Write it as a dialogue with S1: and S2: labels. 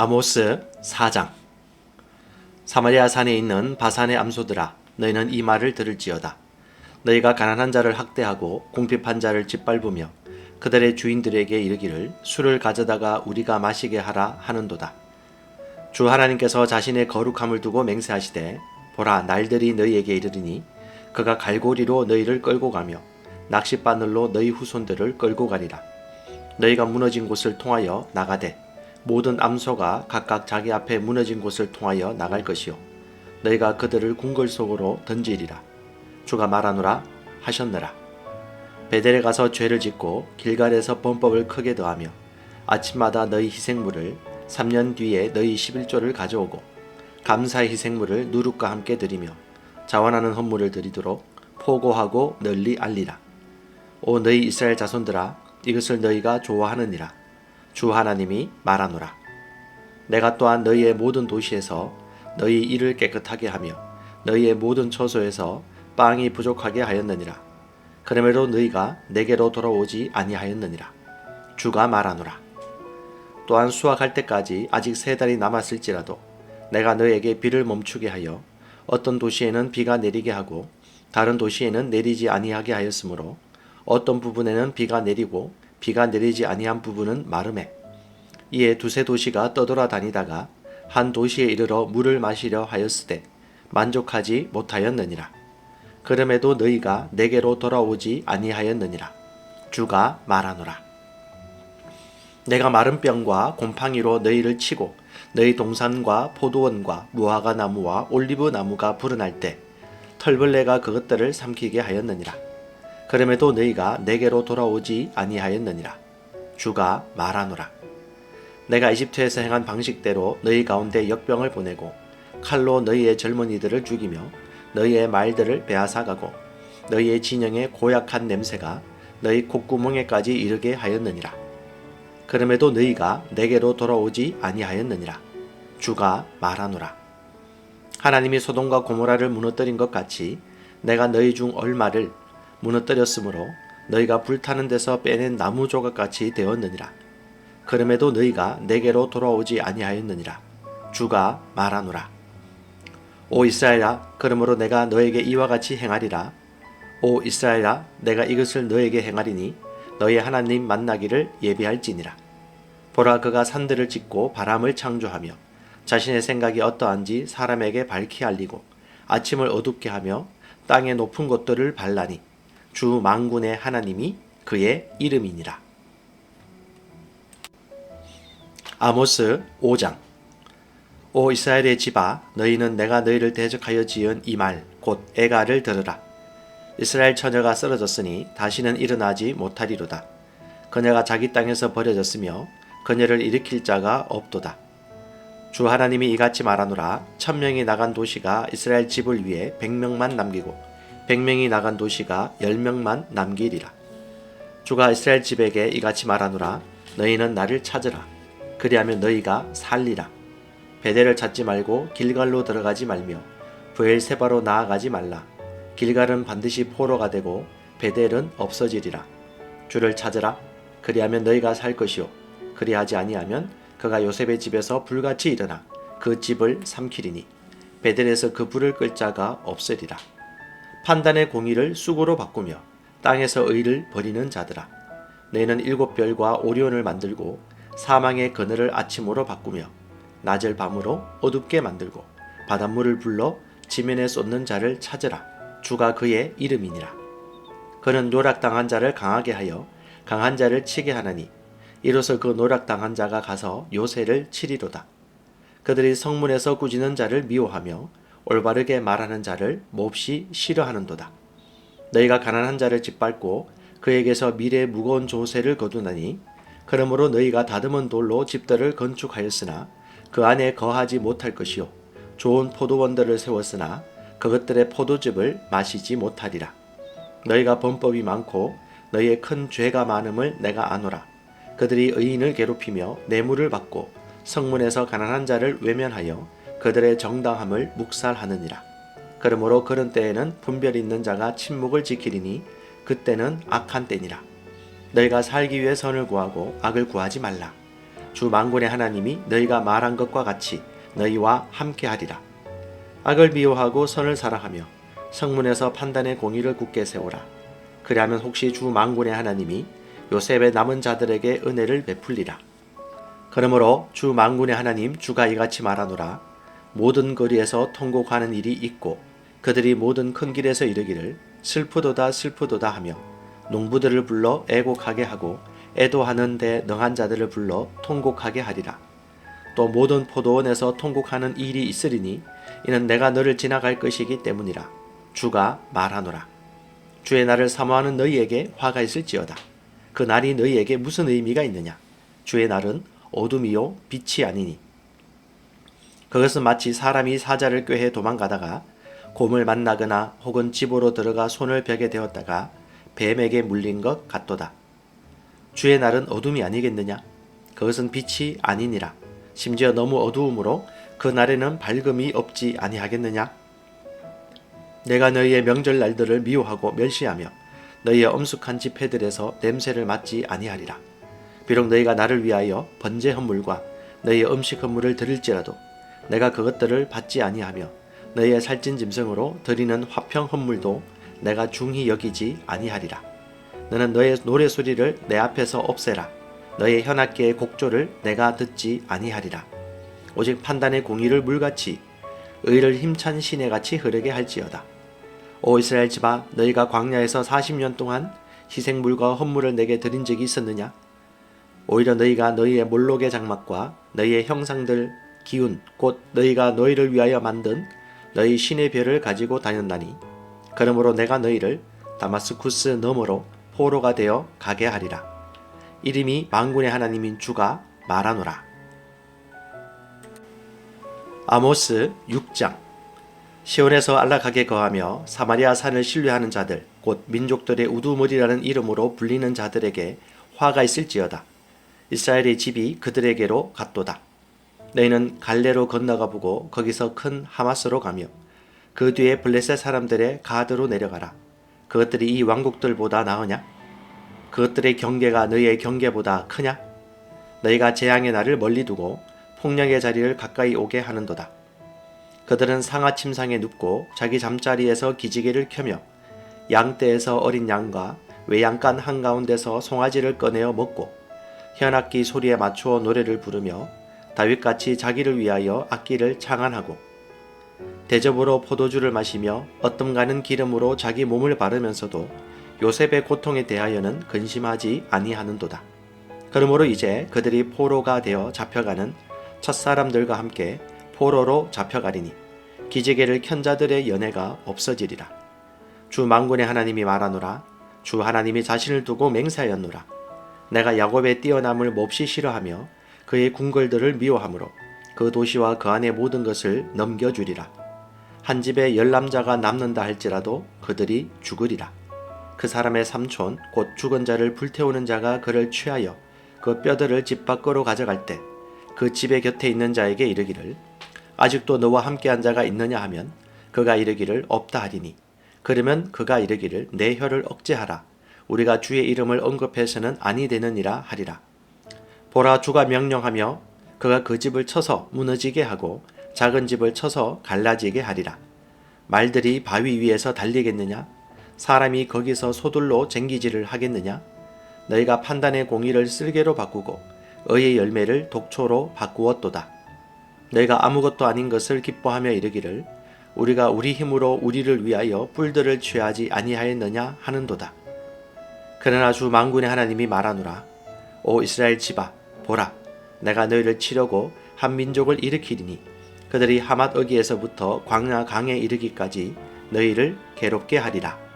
S1: 아모스 4장. 사마리아 산에 있는 바산의 암소들아 너희는 이 말을 들을지어다. 너희가 가난한 자를 학대하고 궁핍한 자를 짓밟으며 그들의 주인들에게 이르기를 술을 가져다가 우리가 마시게 하라 하는도다. 주 하나님께서 자신의 거룩함을 두고 맹세하시되 보라 날들이 너희에게 이르리니 그가 갈고리로 너희를 끌고 가며 낚싯바늘로 너희 후손들을 끌고 가리라. 너희가 무너진 곳을 통하여 나가되 모든 암소가 각각 자기 앞에 무너진 곳을 통하여 나갈 것이요. 너희가 그들을 궁궐 속으로 던지리라. 주가 말하노라 하셨느라. 베델에 가서 죄를 짓고 길갈에서 범법을 크게 더하며 아침마다 너희 희생물을 3년 뒤에 너희 11조를 가져오고 감사의 희생물을 누룩과 함께 드리며 자원하는 헌물을 드리도록 포고하고 널리 알리라. 오 너희 이스라엘 자손들아 이것을 너희가 좋아하느니라 주 하나님이 말하노라. 내가 또한 너희의 모든 도시에서 너희 일을 깨끗하게 하며 너희의 모든 처소에서 빵이 부족하게 하였느니라. 그러므로 너희가 내게로 돌아오지 아니하였느니라. 주가 말하노라. 또한 수확할 때까지 아직 세 달이 남았을지라도 내가 너희에게 비를 멈추게 하여 어떤 도시에는 비가 내리게 하고 다른 도시에는 내리지 아니하게 하였으므로 어떤 부분에는 비가 내리고 비가 내리지 아니한 부분은 마름에 이에 두세 도시가 떠돌아다니다가 한 도시에 이르러 물을 마시려 하였으되 만족하지 못하였느니라. 그럼에도 너희가 내게로 돌아오지 아니하였느니라. 주가 말하노라. 내가 마른 뼈과 곰팡이로 너희를 치고 너희 동산과 포도원과 무화과 나무와 올리브 나무가 불어날 때 털벌레가 그것들을 삼키게 하였느니라 그럼에도 너희가 내게로 돌아오지 아니하였느니라. 주가 말하노라. 내가 이집트에서 행한 방식대로 너희 가운데 역병을 보내고 칼로 너희의 젊은이들을 죽이며 너희의 말들을 빼앗아가고 너희의 진영의 고약한 냄새가 너희 콧구멍에까지 이르게 하였느니라. 그럼에도 너희가 내게로 돌아오지 아니하였느니라. 주가 말하노라. 하나님이 소돔과 고모라를 무너뜨린 것 같이 내가 너희 중 얼마를 무너뜨렸으므로 너희가 불타는 데서 빼낸 나무 조각같이 되었느니라. 그럼에도 너희가 내게로 돌아오지 아니하였느니라. 주가 말하노라. 오 이스라엘아, 그러므로 내가 너에게 이와 같이 행하리라. 오 이스라엘아, 내가 이것을 너에게 행하리니 너희 하나님 만나기를 예비할지니라. 보라 그가 산들을 짓고 바람을 창조하며 자신의 생각이 어떠한지 사람에게 밝히 알리고 아침을 어둡게 하며 땅의 높은 곳들을 발라니 주 망군의 하나님이 그의 이름이니라. 아모스 5장. 오 이스라엘의 집아 너희는 내가 너희를 대적하여 지은 이 말 곧 애가를 들으라. 이스라엘 처녀가 쓰러졌으니 다시는 일어나지 못하리로다. 그녀가 자기 땅에서 버려졌으며 그녀를 일으킬 자가 없도다. 주 하나님이 이같이 말하노라. 천명이 나간 도시가 이스라엘 집을 위해 백명만 남기고 백명이 나간 도시가 열명만 남기리라. 주가 이스라엘 집에게 이같이 말하노라. 너희는 나를 찾으라. 그리하면 너희가 살리라. 베델을 찾지 말고 길갈로 들어가지 말며 부엘세바로 나아가지 말라. 길갈은 반드시 포로가 되고 베델은 없어지리라. 주를 찾으라. 그리하면 너희가 살 것이요. 그리하지 아니하면 그가 요셉의 집에서 불같이 일어나 그 집을 삼키리니 베델에서 그 불을 끌 자가 없으리라. 판단의 공의를 쑥으로 바꾸며 땅에서 의를 버리는 자들아 너희는 일곱 별과 오리온을 만들고 사망의 그늘을 아침으로 바꾸며 낮을 밤으로 어둡게 만들고 바닷물을 불러 지면에 쏟는 자를 찾으라. 주가 그의 이름이니라. 그는 노락당한 자를 강하게 하여 강한 자를 치게 하나니 이로써 그 노락당한 자가 가서 요새를 치리로다. 그들이 성문에서 꾸짖는 자를 미워하며 올바르게 말하는 자를 몹시 싫어하는도다. 너희가 가난한 자를 짓밟고 그에게서 미래의 무거운 조세를 거두나니 그러므로 너희가 다듬은 돌로 집들을 건축하였으나 그 안에 거하지 못할 것이요 좋은 포도원들을 세웠으나 그것들의 포도즙을 마시지 못하리라. 너희가 범법이 많고 너희의 큰 죄가 많음을 내가 아노라. 그들이 의인을 괴롭히며 뇌물을 받고 성문에서 가난한 자를 외면하여 그들의 정당함을 묵살하느니라. 그러므로 그런 때에는 분별 있는 자가 침묵을 지키리니 그때는 악한 때니라. 너희가 살기 위해 선을 구하고 악을 구하지 말라. 주 만군의 하나님이 너희가 말한 것과 같이 너희와 함께하리라. 악을 미워하고 선을 사랑하며 성문에서 판단의 공의를 굳게 세우라. 그리하면 혹시 주 만군의 하나님이 요셉의 남은 자들에게 은혜를 베풀리라. 그러므로 주 만군의 하나님 주가 이같이 말하노라. 모든 거리에서 통곡하는 일이 있고 그들이 모든 큰 길에서 이르기를 슬프도다 슬프도다 하며 농부들을 불러 애곡하게 하고 애도하는 데 능한 자들을 불러 통곡하게 하리라. 또 모든 포도원에서 통곡하는 일이 있으리니 이는 내가 너를 지나갈 것이기 때문이라. 주가 말하노라. 주의 날을 사모하는 너희에게 화가 있을지어다. 그 날이 너희에게 무슨 의미가 있느냐? 주의 날은 어둠이요 빛이 아니니. 그것은 마치 사람이 사자를 꾀해 도망가다가 곰을 만나거나 혹은 집으로 들어가 손을 벽에 대었다가 뱀에게 물린 것 같도다. 주의 날은 어둠이 아니겠느냐? 그것은 빛이 아니니라. 심지어 너무 어두움으로 그 날에는 밝음이 없지 아니하겠느냐? 내가 너희의 명절 날들을 미워하고 멸시하며 너희의 엄숙한 집회들에서 냄새를 맡지 아니하리라. 비록 너희가 나를 위하여 번제 헌물과 너희의 음식 헌물을 드릴지라도 내가 그것들을 받지 아니하며 너희의 살찐 짐승으로 드리는 화평 헌물도 내가 중히 여기지 아니하리라. 너는 너의 노래 소리를 내 앞에서 없애라. 너의 현악계의 곡조를 내가 듣지 아니하리라. 오직 판단의 공의를 물같이 의를 힘찬 시내같이 흐르게 할지어다. 오 이스라엘 집아 너희가 광야에서 40년 동안 희생물과 헌물을 내게 드린 적이 있었느냐? 오히려 너희가 너희의 몰록의 장막과 너희의 형상들 기운 곧 너희가 너희를 위하여 만든 너희 신의 별을 가지고 다녔나니 그러므로 내가 너희를 다마스쿠스 너머로 포로가 되어 가게 하리라. 이름이 만군의 하나님인 주가 말하노라. 아모스 6장 시온에서 안락하게 거하며 사마리아 산을 신뢰하는 자들 곧 민족들의 우두머리라는 이름으로 불리는 자들에게 화가 있을지어다. 이스라엘의 집이 그들에게로 갔도다. 너희는 갈레로 건너가 보고 거기서 큰 하마스로 가며 그 뒤에 블레셋 사람들의 가드로 내려가라. 그것들이 이 왕국들보다 나으냐? 그것들의 경계가 너희의 경계보다 크냐? 너희가 재앙의 날을 멀리 두고 폭력의 자리를 가까이 오게 하는도다. 그들은 상하 침상에 눕고 자기 잠자리에서 기지개를 켜며 양떼에서 어린 양과 외양간 한가운데서 송아지를 꺼내어 먹고 현악기 소리에 맞추어 노래를 부르며 다윗같이 자기를 위하여 악기를 창안하고 대접으로 포도주를 마시며 어뜸가는 기름으로 자기 몸을 바르면서도 요셉의 고통에 대하여는 근심하지 아니하는도다. 그러므로 이제 그들이 포로가 되어 잡혀가는 첫사람들과 함께 포로로 잡혀가리니 기지개를 켠 자들의 연애가 없어지리라. 주 만군의 하나님이 말하노라. 주 하나님이 자신을 두고 맹세하였노라. 내가 야곱의 뛰어남을 몹시 싫어하며 그의 궁궐들을 미워하므로 그 도시와 그 안의 모든 것을 넘겨주리라. 한 집에 열 남자가 남는다 할지라도 그들이 죽으리라. 그 사람의 삼촌 곧 죽은 자를 불태우는 자가 그를 취하여 그 뼈들을 집 밖으로 가져갈 때 그 집의 곁에 있는 자에게 이르기를 아직도 너와 함께한 자가 있느냐 하면 그가 이르기를 없다 하리니 그러면 그가 이르기를 내 혀를 억제하라 우리가 주의 이름을 언급해서는 아니 되느니라 하리라 보라 주가 명령하며 그가 그 집을 쳐서 무너지게 하고 작은 집을 쳐서 갈라지게 하리라 말들이 바위 위에서 달리겠느냐 사람이 거기서 소들로 쟁기질을 하겠느냐 너희가 판단의 공의를 쓸개로 바꾸고 의의 열매를 독초로 바꾸었도다. 너희가 아무것도 아닌 것을 기뻐하며 이르기를 우리가 우리 힘으로 우리를 위하여 뿔들을 취하지 아니하였느냐 하는도다. 그러나 주 만군의 하나님이 말하노라. 오 이스라엘 집아 보라 내가 너희를 치려고 한 민족을 일으키리니 그들이 하맛 어기에서부터 광야 강에 이르기까지 너희를 괴롭게 하리라.